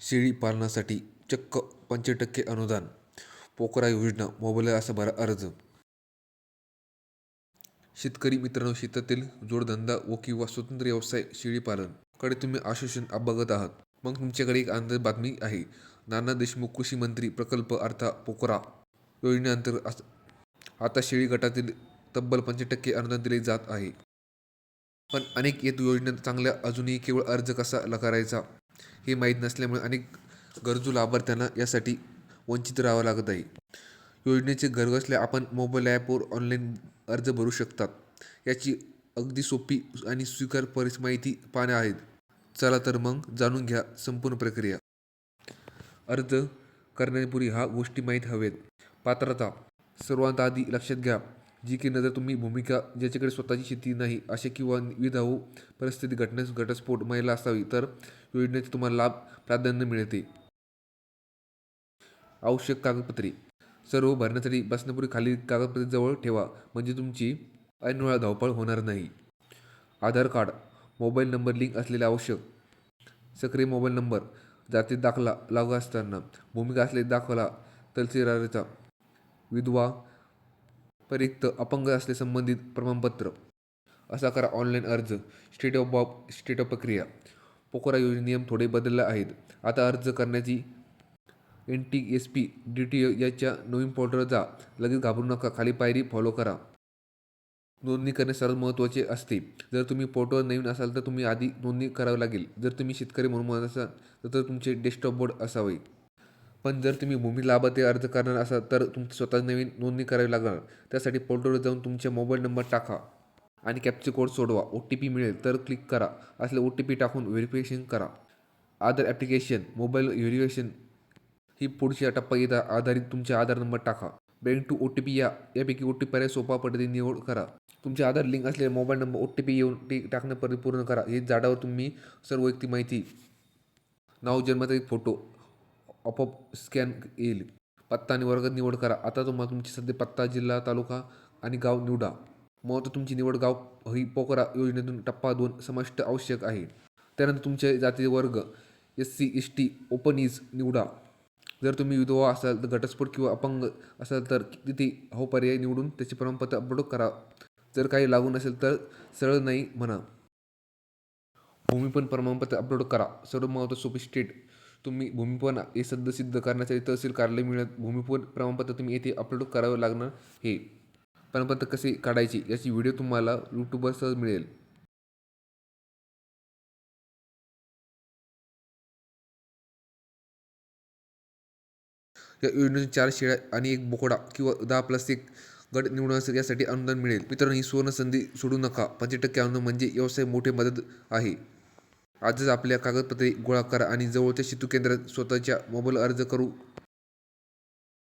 शेळी पालनासाठी चक्क पंचेचाळीस टक्के अनुदान, पोकरा योजना मोबाईलवर असा भरा अर्ज. शेतकरी मित्रांनो, शेतातील जोडधंदा व किंवा स्वतंत्र व्यवसाय शेळीपालनकडे तुम्ही आश्वासन बघत आहात, मग तुमच्याकडे एक आनंद बातमी आहे. नाना देशमुख कृषी मंत्री प्रकल्प अर्थात पोकरा योजनेअंतर्गत आता शेळी गटातील तब्बल पंचेचाळीस टक्के अनुदान दिले जात आहे. पण अनेक येत योजना चांगल्या अजूनही केवळ अर्ज कसा करायचा हे माहीत नसल्यामुळे अनेक गरजू लाभार्थ्यांना यासाठी वंचित राहावं लागत आहे. योजनेचे घरबसल्या आपण मोबाईल ॲपवर ऑनलाईन अर्ज भरू शकतात. याची अगदी सोपी आणि स्वीकार परिस माहिती पाहण्या आहेत चला तर मग जाणून घ्या संपूर्ण प्रक्रिया. अर्ज करण्यापूर्वी ह्या गोष्टी माहीत हवेत पात्रता: सर्वात आधी लक्षात घ्या जी की जर तुम्ही भूमिका ज्याच्याकडे स्वतःची शेती नाही असे किंवा विधाऊ परिस्थिती घटस्फोट महिला असावी तर योजनेचे तुम्हाला लाभ प्राधान्य मिळते. आवश्यक कागदपत्रे: सर्व भरण्यासाठी बसण्यापूर्वी खालील कागदपत्रे जवळ ठेवा म्हणजे तुमची ऐनवेळा धावपळ होणार नाही. Aadhaar card, mobile number link असलेले आवश्यक. सक्रिय मोबाईल नंबर. जातीत दाखला लागू असताना. भूमिका असलेले दाखला तहसीलदाराचा. विधवा, परिक्त अपंग असले संबंधित प्रमाणपत्र. असा करा ऑनलाईन अर्ज? स्टेट ऑफ ऑप स्टेटअप प्रक्रिया: पोकरा योजनेचे नियम थोडे बदलले आहेत. आता अर्ज करण्याची N T S P D T DTA याच्या नवीन पोर्टलवर जा. लगेच घाबरू नका खाली पायरी फॉलो करा. नोंदणी करणे सर्वात महत्त्वाचे असते. जर तुम्ही पोर्टवर नवीन असाल तर तुम्ही आधी नोंदणी करावी लागेल. जर तुम्ही शेतकरी म्हणून असाल तर तुमचे डॅशबोर्ड असावे. पण जर तुम्ही भूमी लाभार्थी अर्ज करणार असाल तर तुमची स्वतः नवीन नोंदणी करावी लागणार. त्यासाठी पोर्टलवर जाऊन तुमचे मोबाईल नंबर टाका आणि कॅप्चा कोड सोडवा. पी मिळेल तर क्लिक करा. असल्या ओ टी पी टाकून व्हेरिफिकेशन करा. आधार ॲप्लिकेशन मोबाईल व्हेरिफिकेशन ही पुढची टप्पा येथे आधारित तुमचे आधार नंबर टाका. Bank to O T P या यापैकी ओ टी पर्याय सोप्या पद्धतीने निवड करा. तुमचे आधार लिंक असलेले मोबाईल नं ओ टी पी येऊन ते टाकणं प्रक्रिया पूर्ण करा. हे जाडावर तुम्ही सर्व वैयक्तिक माहिती, नाव, जन्मतारीख, फोटो आपोआप स्कॅन येईल. पत्ता आणि वर्ग निवड करा. आता तुम्हाला तुमची सध्या पत्ता, जिल्हा, तालुका आणि गाव निवडा. महत्त्वाचं तुमची निवड गाव ही पोकरा योजनेतून टप्पा दोन समाविष्ट आवश्यक आहे. त्यानंतर तुमचे जाती वर्ग एस सी एसटी, ओपन-ईज निवडा. जर तुम्ही विधवा असाल, घटस्फोट किंवा अपंग असाल तर तिथे हो पर्याय निवडून त्याचे प्रमाणपत्र अपलोड करा. जर काही लागू नसेल तर सरळ नाही म्हणा. भूमी पण प्रमाणपत्र अपलोड करा. सर्व महत्त्व सोपी स्टेट तुम्ही भूमिपत्ता हे सिद्ध करण्यासाठी तहसील कार्यालय मिळत भूमिपत्ता प्रमाणपत्र तुम्ही येथे अपलोड करावे लागणार हे प्रमाणपत्र कसे काढायचे याची व्हिडिओ तुम्हाला यूट्यूबवर सहज मिळेल. या योजनेतून चार शेळ्या आणि एक बोकडा किंवा दहा प्लस एक गट निवडून यासाठी अनुदान मिळेल. मित्रांनो ही सुवर्णसंधी सोडू नका. पंचवीस टक्के अनुदान म्हणजे व्यवसाय मोठे मदत आहे. आजच आपल्या कागदपत्रे गोळा करा आणि जवळच्या सेतू केंद्रात स्वतःच्या मोबाईलवर अर्ज करू.